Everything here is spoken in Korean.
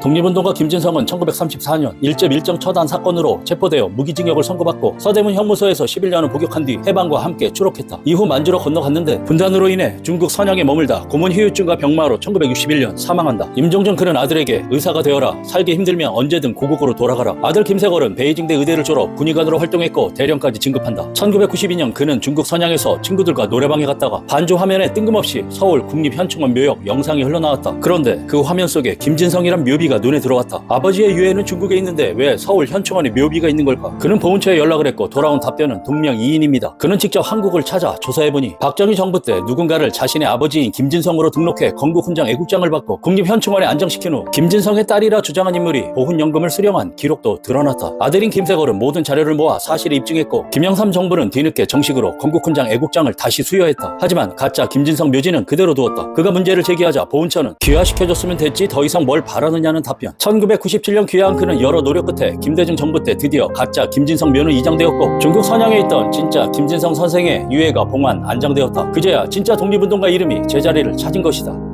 독립운동가 김진성은 1934년 일제 밀정 처단 사건으로 체포되어 무기징역을 선고받고 서대문 형무소에서 11년을 복역한 뒤 해방과 함께 추록했다. 이후 만주로 건너갔는데 분단으로 인해 중국 선양에 머물다 고문 후유증과 병마로 1961년 사망한다. 임종정 그는 아들에게 의사가 되어라 살기 힘들면 언제든 고국으로 돌아가라. 아들 김세걸은 베이징대 의대를 졸업 군의관으로 활동했고 대령까지 진급한다. 1992년 그는 중국 선양에서 친구들과 노래방에 갔다가 반주 화면에 뜬금없이 서울 국립현충원 묘역 영상이 흘러나왔다. 그런데 그 화면 속에 김진성이란 묘비 가 눈에 들어왔다. 아버지의 유해는 중국에 있는데 왜 서울 현충원에 묘비가 있는 걸까? 그는 보훈처에 연락을 했고 돌아온 답변은 동명 이인입니다. 그는 직접 한국을 찾아 조사해보니 박정희 정부 때 누군가를 자신의 아버지인 김진성으로 등록해 건국훈장 애국장을 받고 국립현충원에 안정시킨 후 김진성의 딸이라 주장한 인물이 보훈연금을 수령한 기록도 드러났다. 아들인 김세걸은 모든 자료를 모아 사실을 입증했고 김영삼 정부는 뒤늦게 정식으로 건국훈장 애국장을 다시 수여했다. 하지만 가짜 김진성 묘지는 그대로 두었다. 그가 문제를 제기하자 보훈처는 귀화시켜줬으면 됐지 더 이상 뭘 바라느냐 는 답변. 1997년 귀화한 그는 여러 노력 끝에 김대중 정부 때 드디어 가짜 김진성 묘는 이장되었고 중국 선양에 있던 진짜 김진성 선생의 유해가 봉안 안장되었다. 그제야 진짜 독립운동가 이름이 제자리를 찾은 것이다.